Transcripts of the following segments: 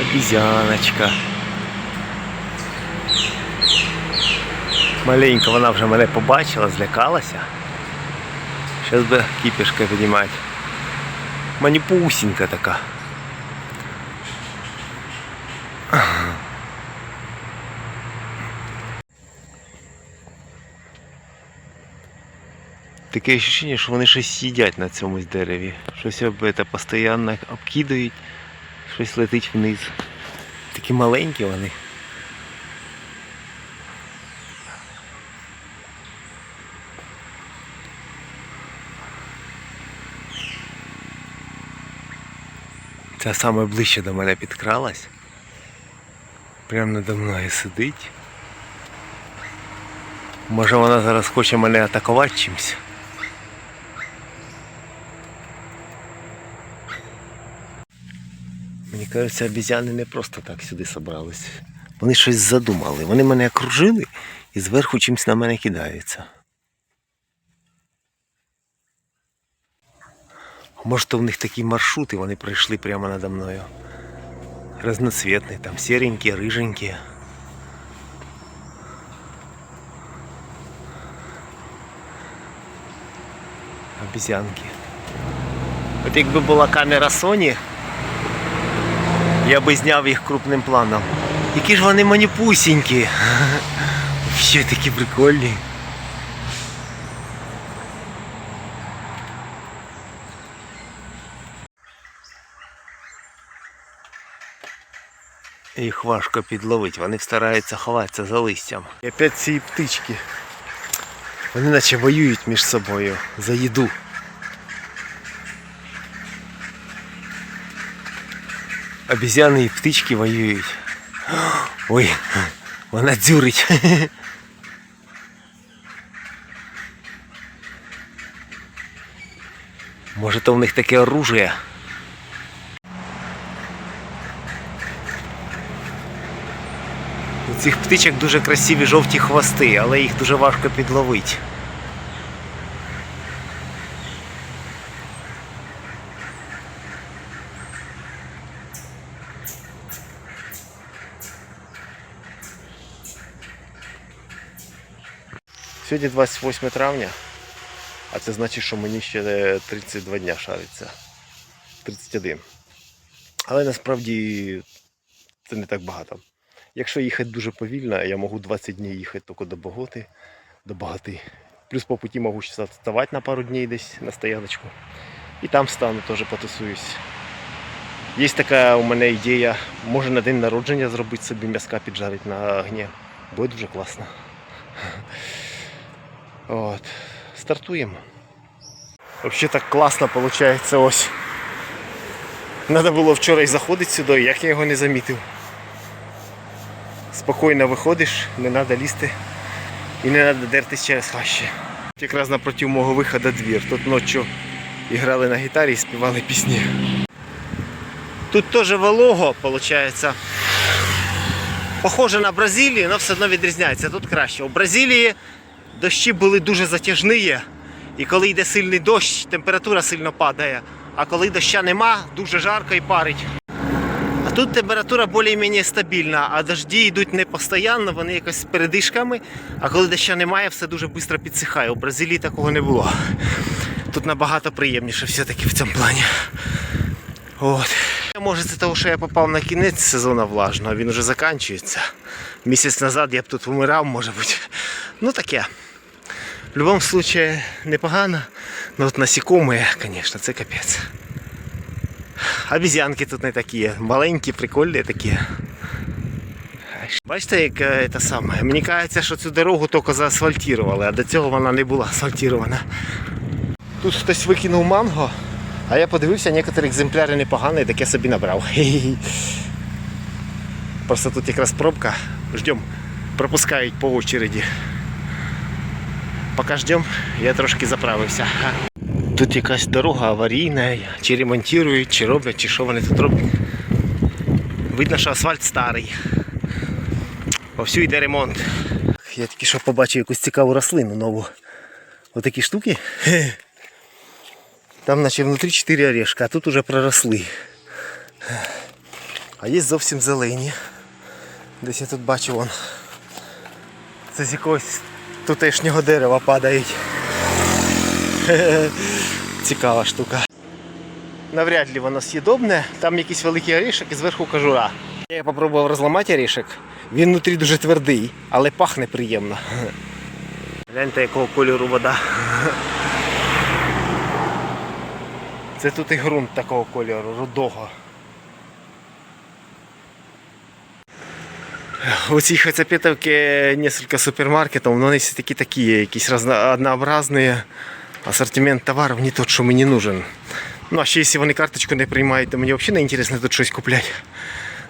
Обізяночка. Маленька вона вже мене побачила, злякалася. Зараз би кіпішка піднімати. Маніпусінька така. Таке ощущення, що вони щось їдять на цьому дереві. Щось це, постійно обкидають, щось летить вниз. Такі маленькі вони. Ця саме ближче до мене підкралась. Прямо надо мною сидить. Може вона зараз хоче мене атакувати чимось. Мені кажеться, обізяни не просто так сюди собрались. Вони щось задумали. Вони мене окружили і зверху чимось на мене кидаються. Може, то в них такі маршрути, вони пройшли прямо надо мною. Разноцветные, там серенькие, рыженькие. Обезьянки. От якби була камера Sony, я би зняв їх крупним планом. Які ж вони маніпусінькі. Ще такі прикольні. Їх важко підловити, вони стараються ховатися за листям. І опять ці птички. Вони наче воюють між собою за їду. Обізяни і птички воюють. Ой, вона дзюрить. Може то в них таке оружие. У цих птичок дуже красиві жовті хвости, але їх дуже важко підловити. Сьогодні 28 травня, а це значить, що мені ще 32 дня шариться. 31. Але насправді це не так багато. Якщо їхати дуже повільно, я можу 20 днів їхати тільки до Боготи, до Богати. Плюс по путі можу вставати на пару днів десь на стояночку. І там стану, теж потусуюсь. Є така у мене ідея, може на день народження зробити собі м'язка піджарити на огні. Буде дуже класно. От. Стартуємо. Взагалі так класно виходить ось. Треба було вчора і заходити сюди, як я його не замітив. Спокійно виходиш, не треба лізти і не треба дертись через хащі. Якраз напроти мого виходу двір. Тут ночі грали на гітарі і співали пісні. Тут теж волого, виходить. Похоже на Бразилію, але все одно відрізняється. Тут краще. У Бразилії дощі були дуже затяжні. І коли йде сильний дощ, температура сильно падає. А коли доща нема, дуже жарко і парить. А тут температура більш-менш стабільна, а дожді йдуть не постійно, вони якось з передишками. А коли доща немає, все дуже швидко підсихає. У Бразилії такого не було. Тут набагато приємніше все-таки в цьому плані. От. Може це того, що я попав на кінець сезону влажного, він вже закінчується. Місяць назад я б тут вмирав, може бути. Ну таке. В будь-якому непогано. Ну от насікомые, звісно, це капець. Обезьянки тут не такі, маленькі, прикольні такі. Бачите, як це саме. Мені кажеться, що цю дорогу тільки заасфальтували, а до цього вона не була асфальтована. Тут хтось викинув манго, а я подивився, некоторі екземпляри непогані, так я собі набрав. Просто тут якраз пробка. Ждем. Пропускають по очереді. Поки ждем, я трошки заправився. Тут якась дорога аварійна, чи ремонтують, чи роблять, чи що вони тут роблять. Видно, що асфальт старий. Вовсю йде ремонт. Я тільки що побачив якусь цікаву рослину нову. Отакі штуки. Там наче внутрі 4 орешка, а тут уже проросли. А є зовсім зелені. Десь я тут бачу вон. Це з якогось тутешнього дерева падають. Цікава штука. Навряд ли воно з'їдобне. Там якийсь великий орішок і зверху кожура. Я спробував розламати орішок. Він внутрі дуже твердий, але пахне приємно. Гляньте, якого кольору вода. Це тут і ґрунт такого кольору, рудого. У цій Хацапетовці несколько супермаркетів, но вони всі такі такі, якісь однообразні. Ассортимент товарів не тот, що мені нужен. Ну, а ще якщо вони карточку не приймають, то мені взагалі не інтересно тут щось купляти.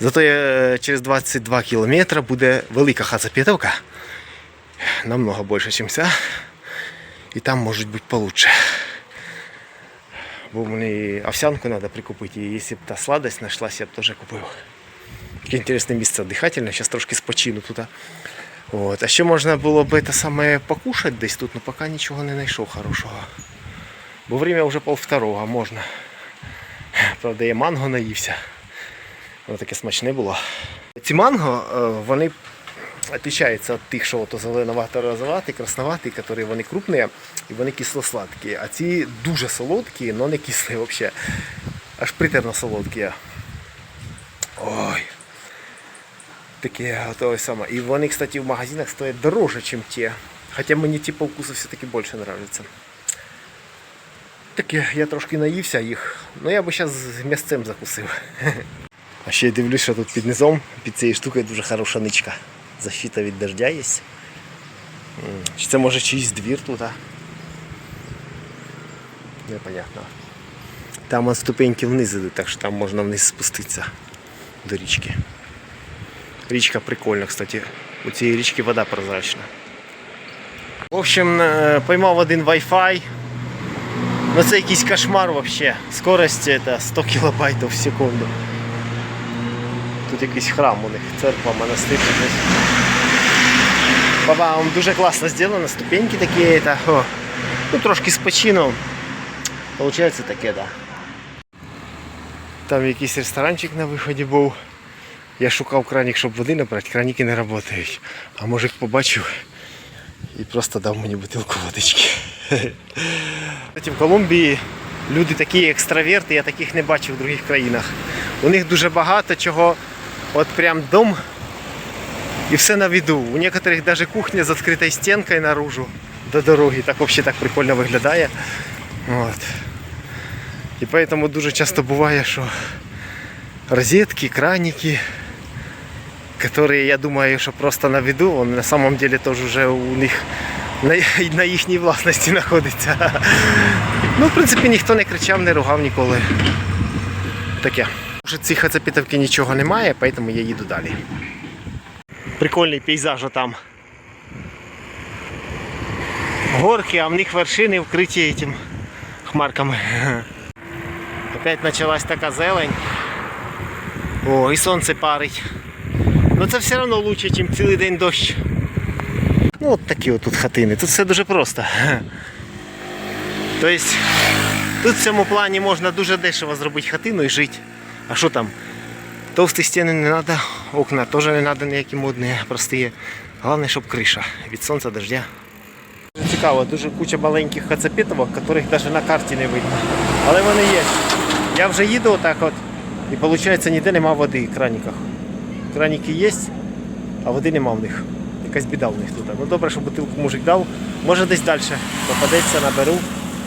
Зато я, е, через 22 кілометри буде велика Хацапетовка. Намного більше, ніж ця. І там може бути получше. Бо мені овсянку треба прикупити, і якщо б та сладость знайшлася, я б теж купив. Таке інтересне місце дихательне, зараз трошки спочину тут. От. А ще можна було б це саме покушати десь тут, але поки нічого не знайшов хорошого. Бо время вже пол второго, можна. Правда, я манго наївся. Воно таке смачне було. Ці манго, е, вони отличаються від тих, що ото зеленовато-розоваті, красноваті, які вони крупні і вони кисло-сладкі. А ці дуже солодкі, але не кислі взагалі. Аж притерно солодкі. Ой. Таке готове саме. І вони, кстати, в магазинах стоять дороже, ніж ті. Хоча мені ті по вкусу все-таки більше подобаються. Таке, я трошки наївся їх. Ну я би зараз з м'ясцем закусив. А ще я дивлюсь, що тут під низом, під цією штукою дуже хороша ничка. Защита від дождя є. Чи це може чийсь двір тут? Непонятно. Там ступеньки вниз ідуть, так що там можна вниз спуститися до річки. Річка прикольна, кстати. У цієї річки вода прозрачна. В общем, е, поймав один Wi-Fi. Ну це якийсь кошмар вообще. Скорость это 100 кілобайтів в секунду. Тут якийсь храм у них, церква, монастир. чи щось. Бабам, дуже класно зроблено, ступеньки такі. Это, о. Ну трошки з почином. Получається таке, да. Там якийсь ресторанчик на виході був. Я шукав кранік, щоб води набрати, краніки не працюють. А мужик побачив і просто дав мені бутилку водички. В Колумбії люди такі екстраверти, я таких не бачив в інших країнах. У них дуже багато чого, от прям дом і все на виду. У некоторих навіть кухня з відкритою стінкою наружу до дороги. Так взагалі так прикольно виглядає. От. І поэтому дуже часто буває, що розетки, краники, которые, я думаю, що просто на виду, он на самом деле теж уже у них на, на їхній власності знаходиться. Ну, в принципі, ніхто не кричав, не ругав ніколи. Таке. Вже ці хацапітовки нічого немає, поэтому я їду далі. Прикольний пейзаж там. Горки, а в них вершини вкриті этим хмарками. Опять почалась така зелень. О, і сонце парить. Ну це все одно краще, ніж цілий день дощ. Ну от такі от тут хатини. Тут все дуже просто. Тобто тут в цьому плані можна дуже дешево зробити хатину і жити. А що там? Товсті стіни не треба, окна теж не треба ніякі модні, прості. Головне, щоб криша від сонця, дождя. Дуже цікаво, дуже куча маленьких хацапетовок, яких навіть на карті не видно. Але вони є. Я вже їду отак от, і виходить ніде нема води в краніках. Краніки є, а води нема в них. Якась біда в них тут. Ну добре, що бутилку мужик дав. Може десь далі попадеться, наберу.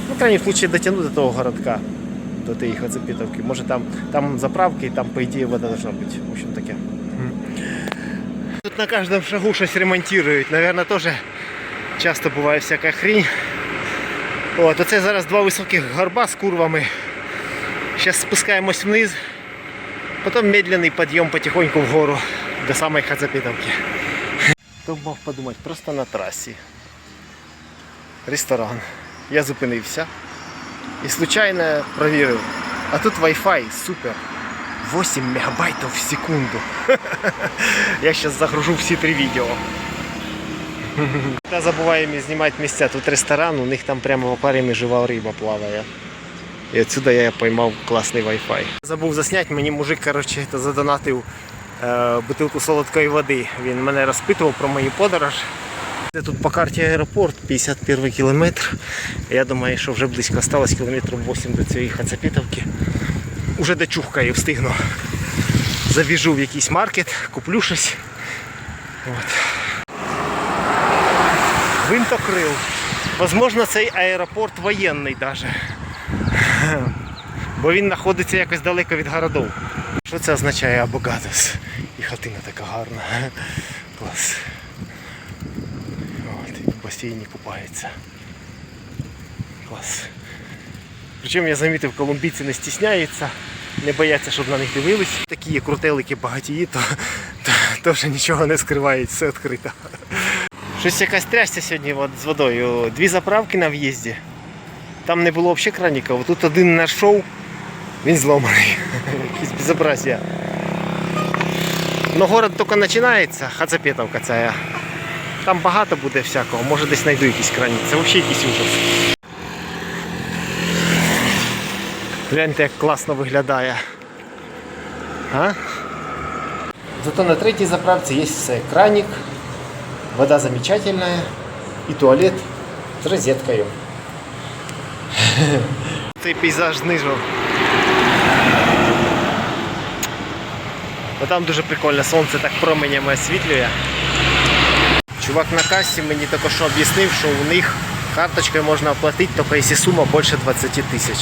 Ну, в крайній случаї дотягну до того городка, до тієї хацапітовки. Може там, там заправки і там, по ідеї, вода должна бути. В общем таке. Тут на кожному шагу щось ремонтують. Наверное, теж часто буває всяка хрінь. Оце зараз два високих горба з курвами. Зараз спускаємось вниз. Потім медленний підйом потихоньку вгору до самої Хацапітовки. Хто мог подумати, просто на трасі. Ресторан. Я зупинився і случайно провірив. А тут Wi-Fi супер. 8 мегабайтів в секунду. Я зараз загружу всі три відео. Та забуваємо знімати місця. Тут ресторан, у них там прямо в акваріумі жива риба плаває. І отсюди я поймав класний Wi-Fi. Забув засняти, мені мужик коротше, задонатив е, бутилку солодкої води. Він мене розпитував про мою подорож. Це тут по карті аеропорт, 51 кілометр. Я думаю, що вже близько осталось кілометрів 8 до цієї Хацапітовки. Уже дочухкаю, встигну. Забіжу в якийсь маркет, куплю щось. От. Винтокрил. Возможно, цей аеропорт воєнний даже. Бо він знаходиться якось далеко від городов. Що це означає Абогадос? І хатина така гарна. Клас. От, і в купається. Клас. Причому я замітив, колумбійці не стісняються, не бояться, щоб на них дивились. Такі є крутелики багатії, то, то, то вже нічого не скривають, все відкрито. Щось якась трясся сьогодні з водою. Дві заправки на в'їзді. Там не було взагалі краніків. Тут один знайшов, він зломаний. Якісь безобразія. Ну город тільки починається, Хацапетовка ця. Там багато буде всякого, може десь знайду якісь крані. Це взагалі якийсь ужас. Гляньте, як класно виглядає. А? Зато на третій заправці є все. Краник, вода замечательная і туалет з розеткою. Цей пейзаж знизу. Бо там дуже прикольно, сонце так променями освітлює. Чувак на касі мені що об'яснив, що у них карточкою можна оплатити, тільки якщо сума більше 20 тисяч.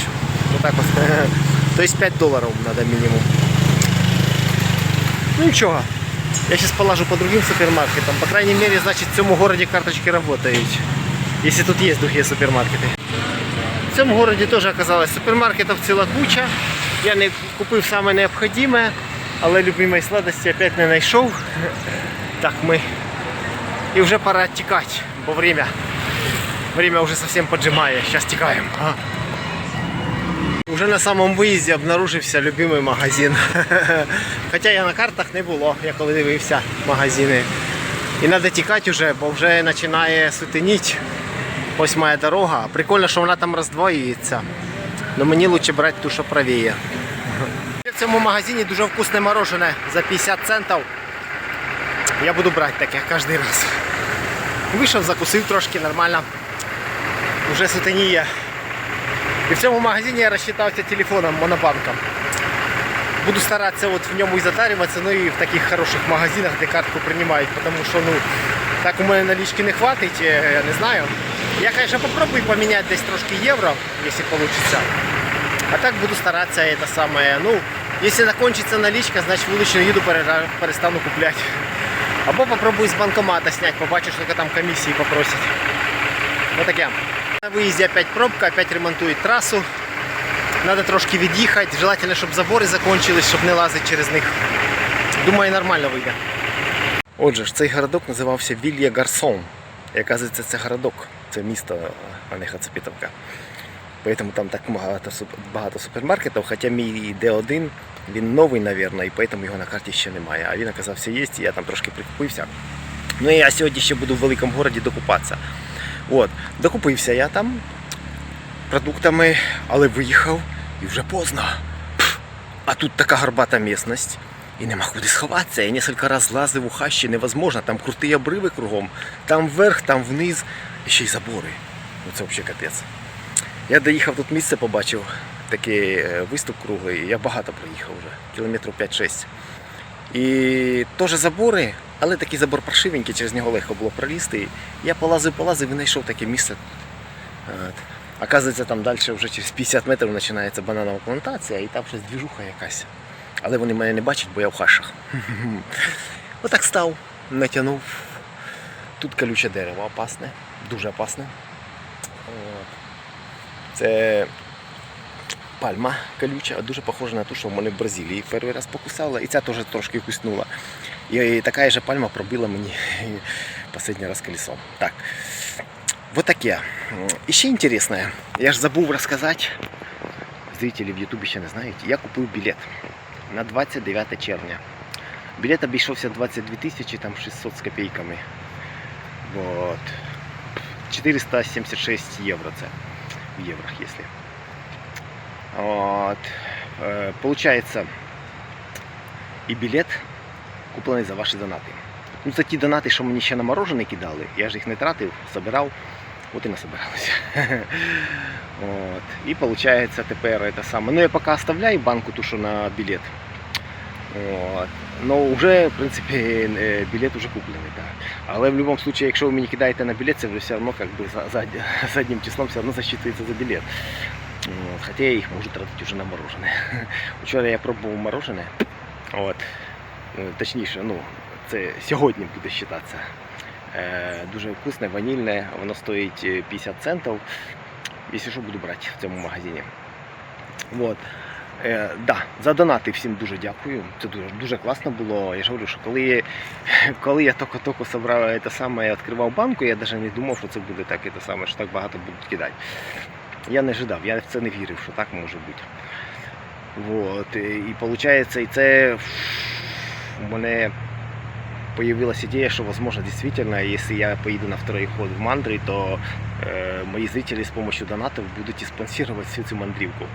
Вот так вот. То есть 5 долларов надо минимум. Ну ничего. Я сейчас положу по другим супермаркетам. По крайней мере, значит, в цьому городе карточки работают. Если тут есть другие супермаркети. В цьому городі теж оказалось супермаркетів ціла куча. Я не купив саме необхідне, але любимої сладості опять не знайшов. Так ми. І вже пора тікати, бо время. Время уже совсем поджимає. Сейчас тікаємо. Уже на самому виїзді обнаружився любимий магазин. Хоча я на картах не було, я коли дивився магазини. І треба тікати вже, бо вже починає сутеніть. Ось моя дорога. Прикольно, що вона там роздвоюється. Но мені краще брати ту, що правіє. Цьому магазині дуже вкусне морожене за 50 центів. Я буду брати таке кожен раз. Вийшов, закусив трошки нормально. Уже сутеніє. І в цьому магазині я розчитався телефоном монобанком. Буду старатися от в ньому і затарюватися, ну і в таких хороших магазинах, де картку приймають, тому що ну, так у мене налічки не хватить, е, я не знаю. Я, звісно, попробую поміняти десь трошки євро, якщо вийде. А так буду старатися это самое. Ну, якщо закончиться налічка, значить вуличну їду перера- перестану купляти. Або попробую з банкомата зняти, побачу, скільки там комісії попросять. Вот таке. На виїзді опять пробка, опять ремонтують трасу. Надо трошки від'їхати. Желательно, щоб забори закончились, щоб не лазити через них. Думаю, нормально вийде. Отже цей городок називався Вілья Гарсон. І оказується, це городок, це місто, а не Хацапітовка. Поэтому там так багато, супермаркетів, хоча мій D1, він новий, мабуть, і поэтому його на карті ще немає. А він оказався є, і я там трошки прикупився. Ну і я сьогодні ще буду в великому городі докупатися. От, докупився я там продуктами, але виїхав і вже поздно. Пф, А тут така горбата місцевість. І нема куди сховатися. Я кілька разів лазив у хащі, невозможно. Там круті обриви кругом, там вверх, там вниз, і ще й забори. Ну це взагалі капець. Я доїхав тут місце, побачив такий е, виступ круглий. Я багато проїхав вже, кілометрів 5-6. І теж забори, але такий забор паршивенький, через нього легко було пролізти. Я полазив, полазив і знайшов таке місце. Оказується, там далі вже через 50 метрів починається бананова плантація, і там щось двіжуха якась. Але вони мене не бачать, бо я в хашах. Отак став, натягнув. Тут колюче дерево опасне, дуже опасне. Це пальма колюча, дуже похожа на ту, що в мене в Бразилії перший раз покусала, і ця теж трошки куснула. І така же пальма пробила мені останній раз колесом. Так. Вот таке. І ще інтересне, я ж забув розказати, зрителі в Ютубі ще не знають, я купив білет на 29 червня. Білет обійшовся 22 тисячі там 600 з копійками. Вот. 476 євро це. В еврох, если. Вот. Получается получається, і білет куплений за ваші донати. Ну, це ті донати, що мені ще на морожене кидали. Я ж їх не тратив, собирав, от і насобиралися. І виходить тепер це саме. Ну я поки оставляю банку ту, що на білет. От. Ну вже, в принципі, е, білет вже куплений. Так. Але в будь-якому випадку, якщо ви мені кидаєте на білет, це вже все одно как за, заднім числом все одно засчитується за білет. От. Хоча я їх можу тратити вже на морожене. Вчора я пробував морожене. От. Е, Точніше, ну, це сьогодні буде вважатися. Е, дуже вкусне, ванільне, воно стоїть е, 50 центів. Якщо що, буду брати в цьому магазині. Вот. Е, да, за донати всім дуже дякую. Це дуже, дуже класно було. Я ж говорю, що коли, коли я тільки-тільки собрав це саме, я відкривав банку, я навіть не думав, що це буде так, це саме, що так багато будуть кидати. Я не ожидав, я в це не вірив, що так може бути. Вот. І виходить, і це у мене появилась идея, что, возможно, действительно, если я поеду на второй ход в мандри, то э, мои зрители с помощью донатов будут и спонсировать всю цю мандрівку.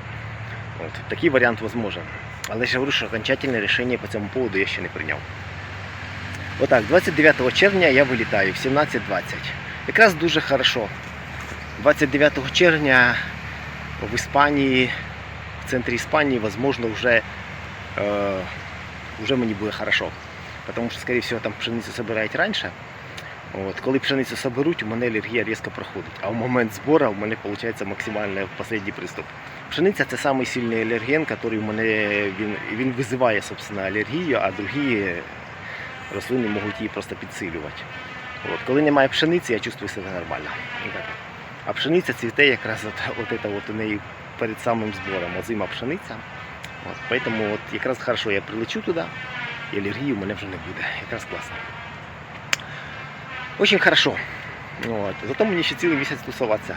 От. Такий варіант возможен. Але ж я говорю, що окончательне рішення по цьому поводу я ще не прийняв. Отак, 29 червня я вилітаю в 17.20. Якраз дуже хорошо. 29 червня в Іспанії, в центрі Іспанії, возможно, вже, е, вже мені буде хорошо. Потому що, скорее всего, там пшеницю собирають раніше. От, коли пшеницю соберуть, у мене алергія різко проходить. А в момент збору у мене виходить максимальний останній приступ. Пшениця це самий сильний алерген, який у мене він, він визиває собственно, алергію, а другі рослини можуть її просто підсилювати. От, коли немає пшениці, я чувствую себе нормально. А пшениця цвіте якраз от, от, это от у неї перед самим збором. Озима пшениця. От, поэтому от якраз хорошо я прилечу туди, і алергії у мене вже не буде. Якраз класно. Очень хорошо. От. Зато мені ще цілий місяць тусуватися.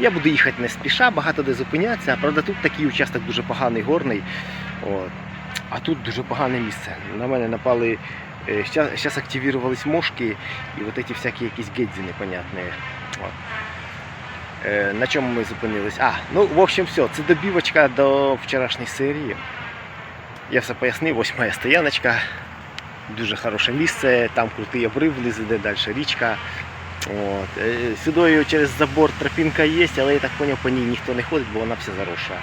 Я буду їхати не спіша, багато де зупинятися. Правда, тут такий участок дуже поганий, горний. От. А тут дуже погане місце. На мене напали. Зараз активувались мошки і от ці всякі якісь гедзі непонятні. От. Е, На чому ми зупинились? А, ну в общем все, це добівочка до вчорашньої серії. Я все пояснив, ось моя стояночка. Дуже хороше місце, там крутий обрив, іде далі річка. От. е, Сюди через забор тропінка є, але я так зрозумів, по ній ніхто не ходить, бо вона вся заросла.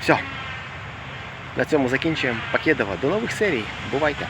Все. На цьому закінчуємо. Покедова. До нових серій. Бувайте.